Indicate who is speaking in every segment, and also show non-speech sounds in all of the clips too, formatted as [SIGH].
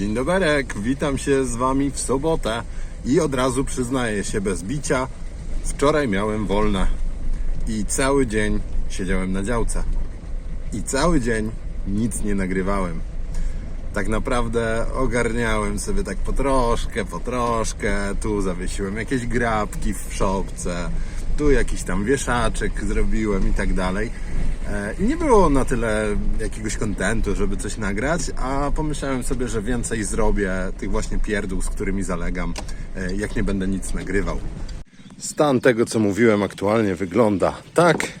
Speaker 1: Dzień doberek, witam się z Wami w sobotę i od razu przyznaję się bez bicia. Wczoraj miałem wolne i cały dzień siedziałem na działce. I cały dzień nic nie nagrywałem. Tak naprawdę ogarniałem sobie tak po troszkę, po troszkę. Tu zawiesiłem jakieś grabki w szopce, tu jakiś tam wieszaczek zrobiłem i tak dalej. E, I nie było na tyle jakiegoś kontentu, żeby coś nagrać, a pomyślałem sobie, że więcej zrobię tych właśnie pierdół, z którymi zalegam, e, jak nie będę nic nagrywał. Stan tego, co mówiłem aktualnie wygląda tak.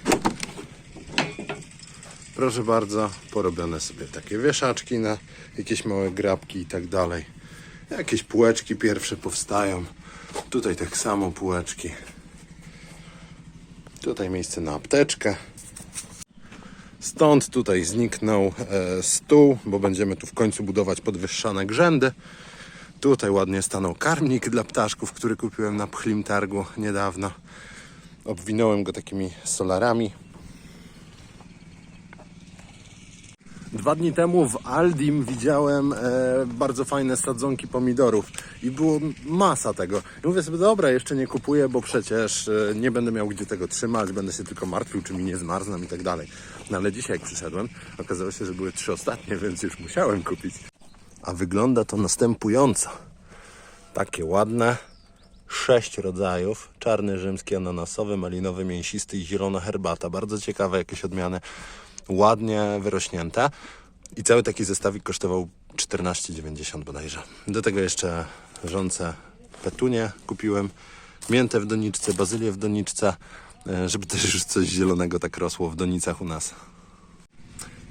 Speaker 1: Proszę bardzo, porobione sobie takie wieszaczki na jakieś małe grabki i tak dalej. Jakieś półeczki pierwsze powstają. Tutaj tak samo półeczki. Tutaj miejsce na apteczkę. Stąd tutaj zniknął e, stół, bo będziemy tu w końcu budować podwyższane grzędy. Tutaj ładnie stanął karmnik dla ptaszków, który kupiłem na Pchlim Targu niedawno. Obwinąłem go takimi solarami. Dwa dni temu w Aldim widziałem e, bardzo fajne sadzonki pomidorów i było masa tego. I mówię sobie, dobra, jeszcze nie kupuję, bo przecież e, nie będę miał gdzie tego trzymać, będę się tylko martwił, czy mi nie zmarzną i tak dalej. No ale dzisiaj jak przyszedłem, okazało się, że były trzy ostatnie, [LAUGHS] więc już musiałem kupić. A wygląda to następująco. Takie ładne, sześć rodzajów. Czarny, rzymski, ananasowy, malinowy, mięsisty i zielona herbata. Bardzo ciekawe jakieś odmiany. Ładnie wyrośnięte. I cały taki zestawik kosztował 14,90 bodajże. Do tego jeszcze rzące petunie kupiłem. Miętę w doniczce, bazylię w doniczce, e, żeby też już coś zielonego tak rosło w donicach u nas.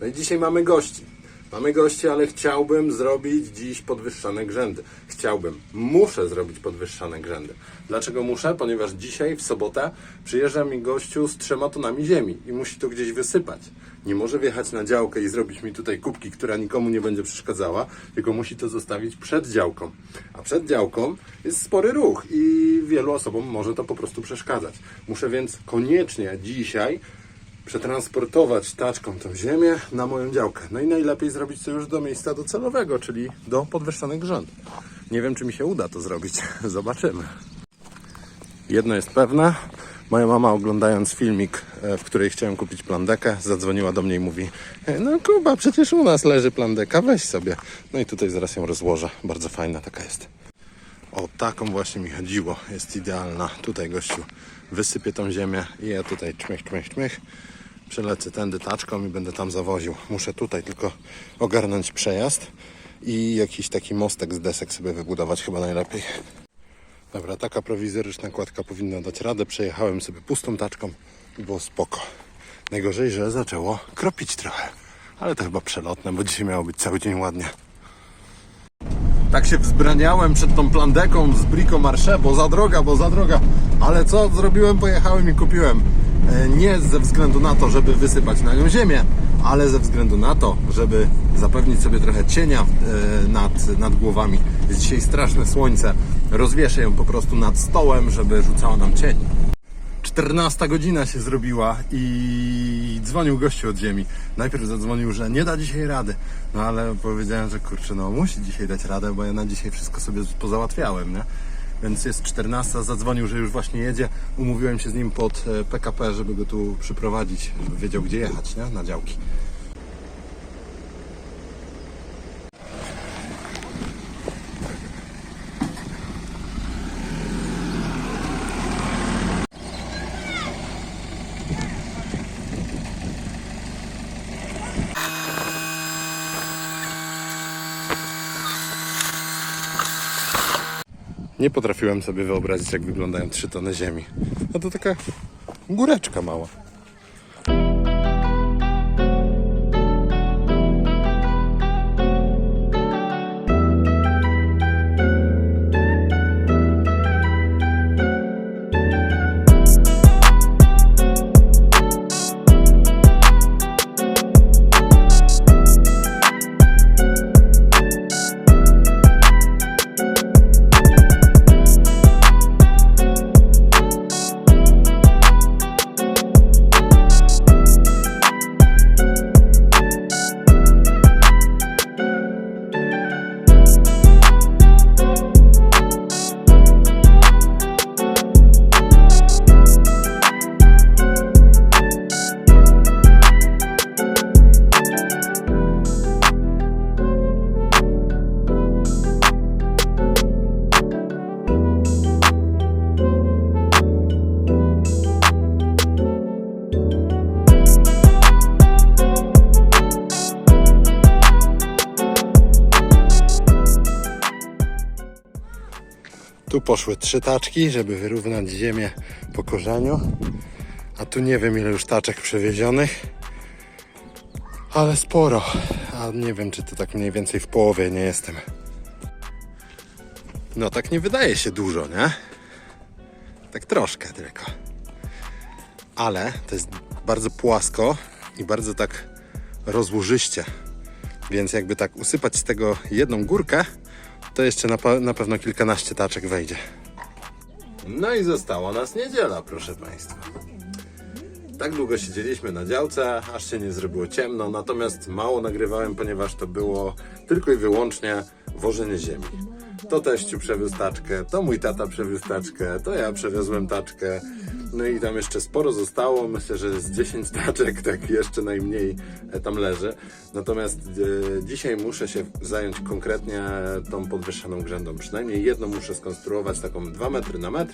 Speaker 1: No i dzisiaj mamy gości. Mamy gości, ale chciałbym zrobić dziś podwyższane grzędy. Chciałbym, muszę zrobić podwyższane grzędy. Dlaczego muszę? Ponieważ dzisiaj, w sobotę, przyjeżdża mi gościu z trzema tonami ziemi i musi to gdzieś wysypać. Nie może wjechać na działkę i zrobić mi tutaj kubki, która nikomu nie będzie przeszkadzała, tylko musi to zostawić przed działką. A przed działką jest spory ruch i wielu osobom może to po prostu przeszkadzać. Muszę więc koniecznie dzisiaj przetransportować taczką tą ziemię na moją działkę. No i najlepiej zrobić to już do miejsca docelowego, czyli do podwyższonych grząd. Nie wiem, czy mi się uda to zrobić. [LAUGHS] Zobaczymy. Jedno jest pewne. Moja mama oglądając filmik, e, w której chciałem kupić plandekę, zadzwoniła do mnie i mówi "E, No Kuba, przecież u nas leży plandeka, weź sobie. No i tutaj zaraz ją rozłożę. Bardzo fajna taka jest. O taką właśnie mi chodziło. Jest idealna. Tutaj gościu wysypię tą ziemię i ja tutaj czmych, czmych, czmych. Przelecę tędy taczką i będę tam zawoził. Muszę tutaj tylko ogarnąć przejazd i jakiś taki mostek z desek sobie wybudować chyba najlepiej. Dobra, taka prowizoryczna kładka powinna dać radę. Przejechałem sobie pustą taczką i było spoko. Najgorzej, że zaczęło kropić trochę. Ale to chyba przelotne, bo dzisiaj miało być cały dzień ładnie. Tak się wzbraniałem przed tą plandeką z Brico Marché, bo za droga, bo za droga. Ale co zrobiłem? Pojechałem i kupiłem. E, Nie ze względu na to, żeby wysypać na nią ziemię, ale ze względu na to, żeby zapewnić sobie trochę cienia e, nad, nad głowami. Jest dzisiaj straszne słońce. Rozwieszę ją po prostu nad stołem, żeby rzucała nam cień. 14 godzina się zrobiła i dzwonił gościu od ziemi. Najpierw zadzwonił, że nie da dzisiaj rady. No ale powiedziałem, że kurczę, no musi dzisiaj dać radę, bo ja na dzisiaj wszystko sobie pozałatwiałem, nie? Więc jest 14, zadzwonił, że już właśnie jedzie. Umówiłem się z nim pod e, PKP, żeby go tu przyprowadzić, żeby wiedział gdzie jechać, nie? Na działki. Nie potrafiłem sobie wyobrazić, jak wyglądają 3 tony ziemi. No to taka góreczka mała. Tu poszły trzy taczki, żeby wyrównać ziemię po korzeniu. A tu nie wiem ile już taczek przewiezionych. Ale sporo. A nie wiem czy to tak mniej więcej w połowie nie jestem. No tak nie wydaje się dużo, nie? Tak troszkę tylko. Ale to jest bardzo płasko i bardzo tak rozłożyście. Więc jakby tak usypać z tego jedną górkę, to jeszcze na, na pewno kilkanaście taczek wejdzie. No i została nas niedziela, proszę Państwa. Tak długo siedzieliśmy na działce, aż się nie zrobiło ciemno, natomiast mało nagrywałem, ponieważ to było tylko i wyłącznie wożenie ziemi. To teściu przewiózł taczkę, to mój tata przewiózł taczkę, to ja przewiozłem taczkę. No i tam jeszcze sporo zostało, myślę, że z 10 taczek tak jeszcze najmniej e, tam leży. Natomiast e, dzisiaj muszę się zająć konkretnie tą podwyższoną grzędą. Przynajmniej jedną muszę skonstruować, taką 2 metry na metr.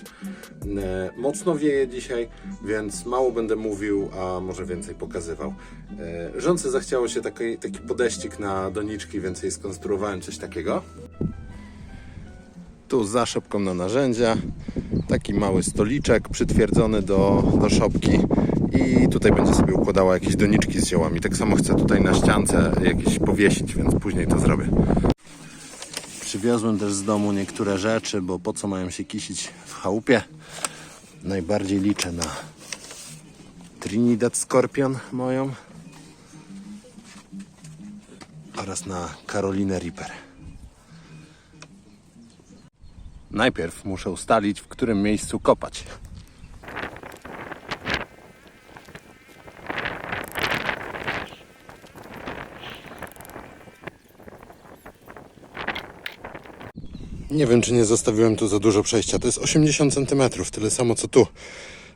Speaker 1: E, mocno wieje dzisiaj, więc mało będę mówił, a może więcej pokazywał. E, żonce zachciało się taki, taki podeścik na doniczki, więc jej skonstruowałem coś takiego. Tu za szopką na narzędzia, taki mały stoliczek przytwierdzony do, do szopki i tutaj będzie sobie układała jakieś doniczki z ziołami. Tak samo chcę tutaj na ściance jakieś powiesić, więc później to zrobię. Przywiozłem też z domu niektóre rzeczy, bo po co mają się kisić w chałupie? Najbardziej liczę na Trinidad Scorpion moją oraz na Carolinę Reaper. Najpierw muszę ustalić, w którym miejscu kopać. Nie wiem, czy nie zostawiłem tu za dużo przejścia. To jest 80 cm, tyle samo co tu.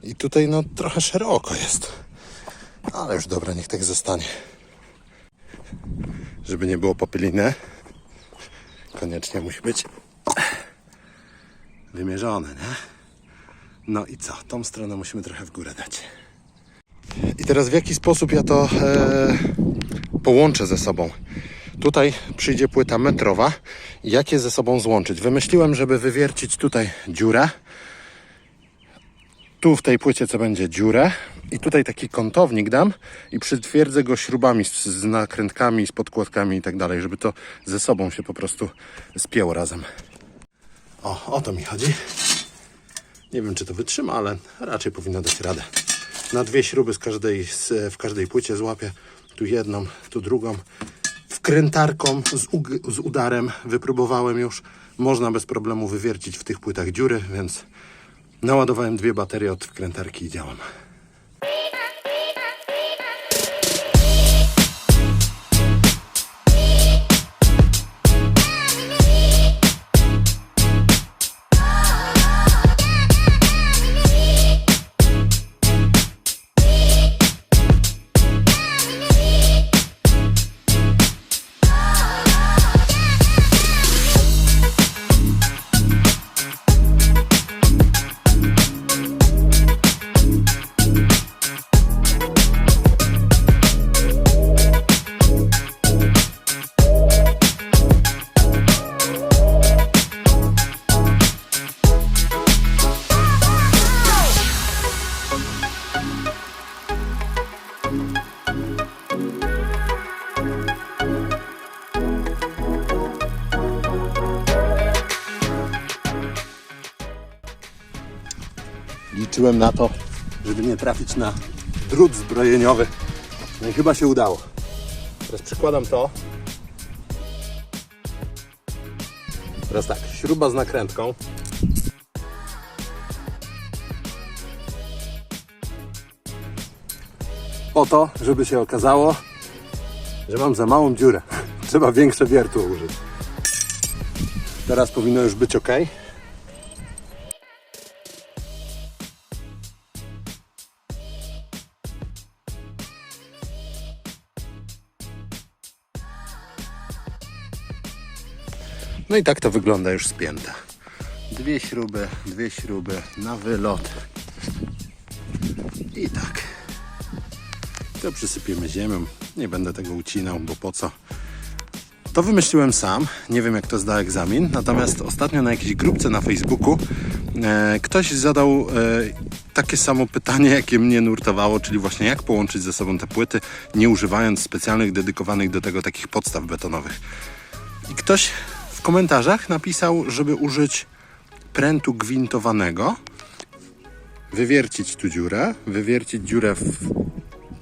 Speaker 1: I tutaj no trochę szeroko jest. Ale już dobra, niech tak zostanie. Żeby nie było popylinę, koniecznie musi być wymierzone, nie? No i co? Tą stronę musimy trochę w górę dać. I teraz w jaki sposób ja to e, połączę ze sobą? Tutaj przyjdzie płyta metrowa. Jak je ze sobą złączyć? Wymyśliłem, żeby wywiercić tutaj dziurę. Tu w tej płycie co będzie dziurę. I tutaj taki kątownik dam i przytwierdzę go śrubami z, z nakrętkami, z podkładkami i tak dalej, żeby to ze sobą się po prostu spięło razem. O, o to mi chodzi. Nie wiem, czy to wytrzyma, ale raczej powinno dać radę. Na dwie śruby z każdej, z, w każdej płycie złapię. Tu jedną, tu drugą. Wkrętarką z, ug- z udarem wypróbowałem już. Można bez problemu wywiercić w tych płytach dziury, więc naładowałem dwie baterie od wkrętarki i działam. Liczyłem na to, żeby nie trafić na drut zbrojeniowy. No i chyba się udało. Teraz przykładam to. Teraz tak, śruba z nakrętką. Po to, żeby się okazało, że mam za małą dziurę. [LAUGHS] Trzeba większe wiertło użyć. Teraz powinno już być ok. No i tak to wygląda już spięte. Dwie śruby, dwie śruby na wylot. I tak. To przysypiemy ziemią. Nie będę tego ucinał, bo po co? To To wymyśliłem sam, nie wiem jak to zda egzamin, natomiast ostatnio na jakiejś grupce na Facebooku e, ktoś zadał e, takie samo pytanie, jakie mnie nurtowało, czyli właśnie jak połączyć ze sobą te płyty, nie używając specjalnych, dedykowanych do tego takich podstaw betonowych. I ktoś w komentarzach napisał, żeby użyć prętu gwintowanego, wywiercić tu dziurę, wywiercić dziurę w,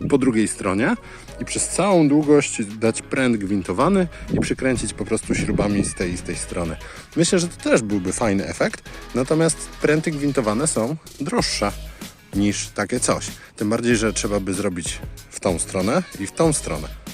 Speaker 1: po drugiej stronie i przez całą długość dać pręt gwintowany i przykręcić po prostu śrubami z tej i z tej strony. Myślę, że to też byłby fajny efekt, natomiast pręty gwintowane są droższe niż takie coś. Tym bardziej, że trzeba by zrobić w tą stronę i w tą stronę.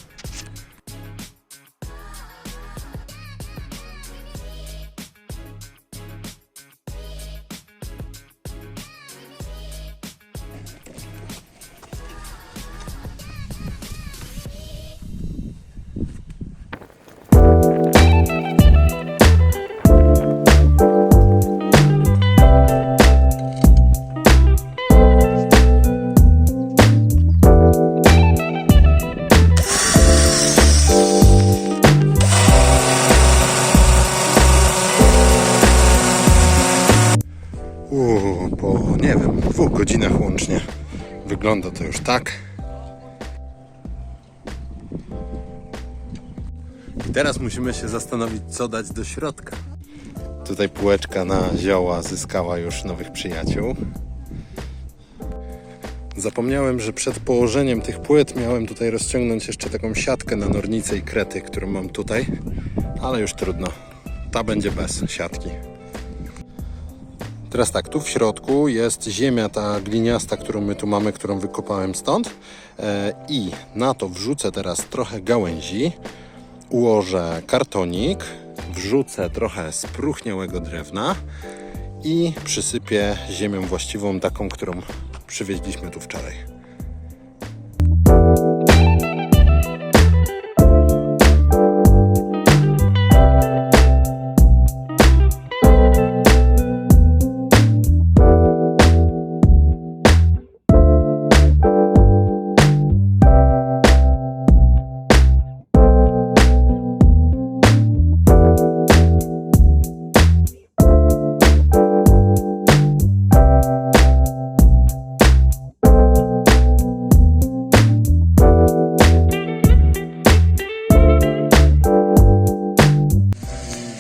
Speaker 1: Uuu, po nie wiem, dwóch godzinach łącznie. Wygląda to już tak. I teraz musimy się zastanowić, co dać do środka. Tutaj półeczka na zioła zyskała już nowych przyjaciół. Zapomniałem, że przed położeniem tych płyt miałem tutaj rozciągnąć jeszcze taką siatkę na nornicę i krety, którą mam tutaj, ale już trudno. Ta będzie bez siatki. Teraz tak, tu w środku jest ziemia ta gliniasta, którą my tu mamy, którą wykopałem stąd. E, I na to wrzucę teraz trochę gałęzi, ułożę kartonik, wrzucę trochę spruchniałego drewna i przysypię ziemią właściwą, taką, którą przywieźliśmy tu wczoraj.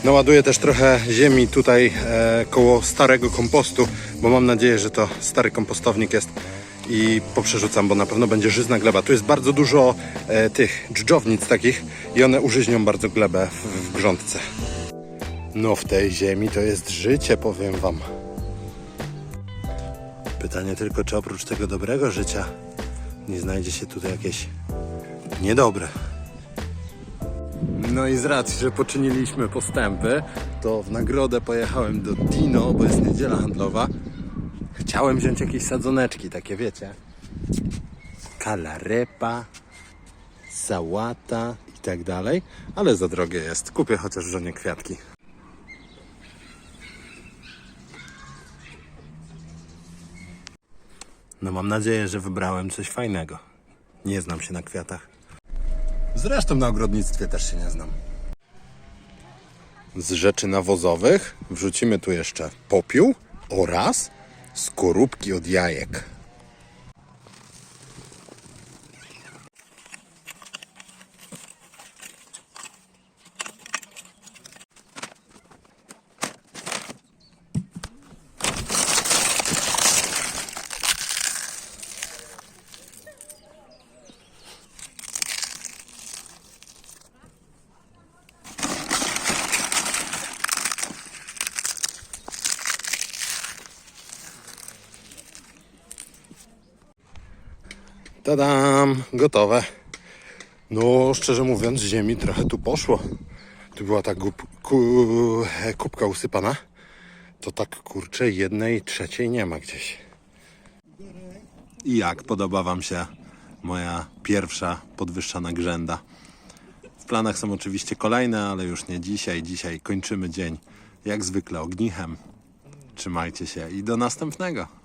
Speaker 1: Naładuję też trochę ziemi tutaj e, koło starego kompostu, bo mam nadzieję, że to stary kompostownik jest i poprzerzucam, bo na pewno będzie żyzna gleba. Tu jest bardzo dużo e, tych dżdżownic takich i one użyźnią bardzo glebę w, w grządce. No w tej ziemi to jest życie, powiem wam. Pytanie tylko, czy oprócz tego dobrego życia nie znajdzie się tutaj jakieś niedobre. No i z racji, że poczyniliśmy postępy, to w nagrodę pojechałem do Dino, bo jest niedziela handlowa. Chciałem wziąć jakieś sadzoneczki, takie wiecie. Kalarepa, sałata i tak dalej, ale za drogie jest. Kupię chociaż żonie kwiatki. No mam nadzieję, że wybrałem coś fajnego. Nie znam się na kwiatach. Zresztą na ogrodnictwie też się nie znam. Z rzeczy nawozowych wrzucimy tu jeszcze popiół oraz skorupki od jajek. Tadam, gotowe. No, szczerze mówiąc, ziemi trochę tu poszło. Tu była ta gup, ku, kubka usypana. To tak kurczę, jednej trzeciej nie ma gdzieś. I jak podoba Wam się moja pierwsza podwyższana grzęda? W planach są oczywiście kolejne, ale już nie dzisiaj. Dzisiaj kończymy dzień jak zwykle ognichem. Trzymajcie się i do następnego.